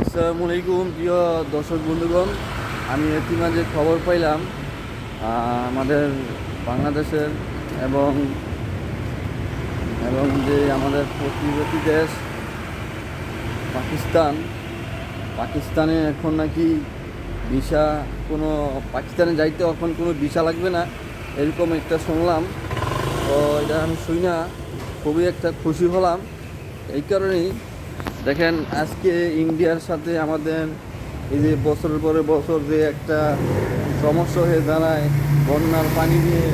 আসসালামু আলাইকুম, প্রিয় দর্শক বন্ধুগণ। আমি ইতিমাঝে খবর পাইলাম আমাদের বাংলাদেশের এবং এবং যে আমাদের প্রতিবেশী দেশ, পাকিস্তান। পাকিস্তানে এখন নাকি ভিসা, কোনো, পাকিস্তানে যাইতে এখন কোনো ভিসা লাগবে না, এরকম একটা শুনলাম। তো এটা আমি শুই না, খুবই একটা খুশি হলাম। এই কারণেই দেখেন, আজকে ইন্ডিয়ার সাথে আমাদের এই যে বছরের পরে বছর যে একটা সমস্যা হয়ে দাঁড়ায়, বন্যার পানি নিয়ে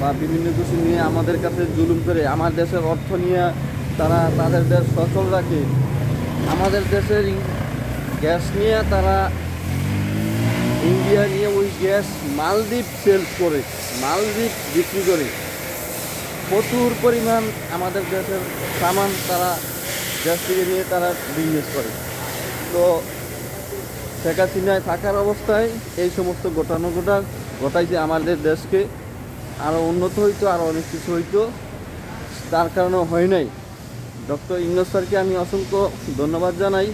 বা বিভিন্ন কিছু নিয়ে আমাদের কাছে জুলুম করে, আমার দেশের অর্থ নিয়ে তারা তাদের দেশ সচল রাখে, আমাদের দেশের গ্যাস নিয়ে তারা ইন্ডিয়া নিয়ে ওই গ্যাস মালদ্বীপ সেল করে, মালদ্বীপ বিক্রি করে। প্রচুর পরিমাণ আমাদের দেশের সামান তারা দেশ থেকে নিয়ে তারা বিজনেস করে। তো শেখ হাসিনায় থাকার অবস্থায় এই সমস্ত ঘটানো ঘটা ঘটাইছে আমাদের দেশকে। আরও উন্নত হইতো আরও অনেক কিছু হইতো। তার কারণে হয় নাই। ডক্টর ইন্দ্র স্যারকে আমি অসংখ্য ধন্যবাদ জানাই।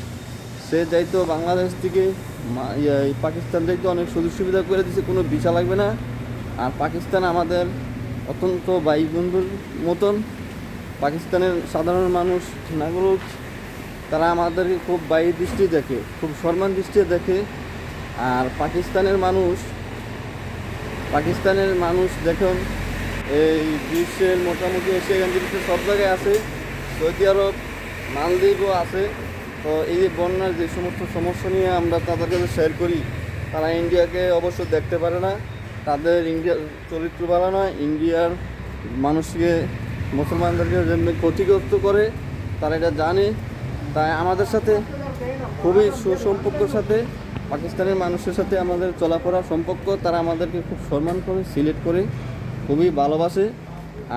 সে যাইতো বাংলাদেশ থেকে ইয়ে, পাকিস্তান যাইতো অনেক সুযোগ সুবিধা করে দিছে কোনো ভিসা লাগবে না। আর পাকিস্তান আমাদের অত্যন্ত ভাই বন্ধুর মতন। পাকিস্তানের সাধারণ মানুষ, নাগরিক, তারা আমাদেরকে খুব বায়ু দৃষ্টি দেখে, খুব সম্মান দৃষ্টি দেখে। আর পাকিস্তানের মানুষ পাকিস্তানের মানুষ দেখুন, এই বিশ্বের মোটামুটি এশিয়ান দেশে সব জায়গায় আছে, সৌদি আরব, মালদ্বীপও আছে। তো এই যে বন্যার যে সমস্ত সমস্যা নিয়ে আমরা তাদের কাছে শেয়ার করি, তারা ইন্ডিয়াকে অবশ্য দেখতে পারে না। তাদের ইন্ডিয়ার চরিত্র নয়, ইন্ডিয়ার মানুষকে মুসলমানদেরকে যেমনি ক্ষতিগ্রস্ত করে, তারা এটা জানে। তাই আমাদের সাথে খুবই সুসম্পর্কর সাথে, পাকিস্তানের মানুষের সাথে আমাদের চলাফেরা সম্পর্ক, তারা আমাদেরকে খুব সম্মান করে, সিলেক্ট করে, খুবই ভালোবাসে।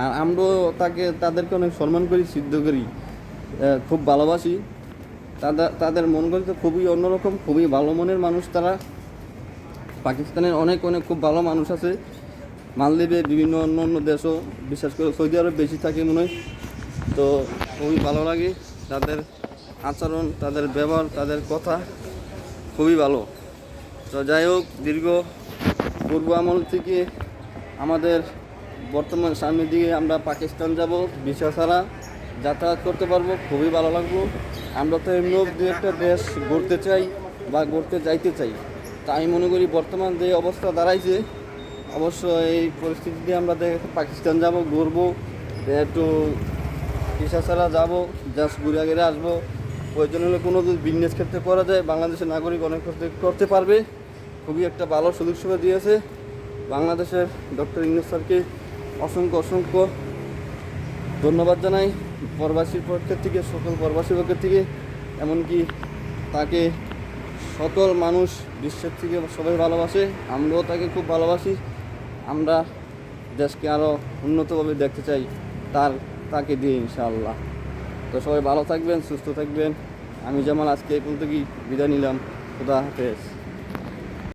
আর আমরাও তাকে, তাদেরকে অনেক সম্মান করি, সিদ্ধ করি খুব ভালোবাসি। তাদের তাদের মন তো খুবই অন্যরকম, খুবই ভালো মনের মানুষ তারা। পাকিস্তানের অনেক অনেক খুব ভালো মানুষ আছে। মালদ্বীপে বিভিন্ন অন্য অন্য দেশও, বিশেষ করে সৌদি আরব বেশি থাকে মনে হয়। তো খুবই ভালো লাগে। তাদের আচরণ, তাদের ব্যবহার, তাদের কথা খুবই ভালো। তো যাই হোক, দীর্ঘ পূর্ব আমল থেকে আমাদের বর্তমান সামনের দিকে আমরা পাকিস্তান যাব, ভিসা ছাড়া যাতায়াত করতে পারব, খুবই ভালো লাগবো আমরা তো এমনিও দু একটা দেশ ঘুরতে চাই বা ঘুরতে যাইতে চাই। তাই মনে করি বর্তমান যে অবস্থা দাঁড়াইছে অবশ্য এই পরিস্থিতিতে আমরা পাকিস্তান যাব, ঘুরবো, একটু ভিসা ছাড়া যাব জাস্ট ঘুরে ঘুরে আসব। প্রয়োজন হলে কোনো যদি বিজনেস ক্ষেত্রে করা যায়, বাংলাদেশের নাগরিক অনেক করতে করতে পারবে। খুবই একটা ভালো সুযোগ সুবিধা দিয়েছে। বাংলাদেশের ডক্টর ইংলিশ স্যারকে অসংখ্য অসংখ্য ধন্যবাদ জানাই। প্রবাসীর পক্ষের থেকে, সকল প্রবাসীর পক্ষের থেকে, এমনকি তাকে সকল মানুষ বিশ্বের থেকে সবাই ভালোবাসে। আমরাও তাকে খুব ভালোবাসি। আমরা দেশকে আরও উন্নতভাবে দেখতে চাই, তার তাকে দিয়ে ইনশাআল্লাহ। তো সবাই ভালো থাকবেন, সুস্থ থাকবেন। আমি যেমন আজকে এই পর্যন্ত কি বিদায় নিলাম। খুদা হাফেজ।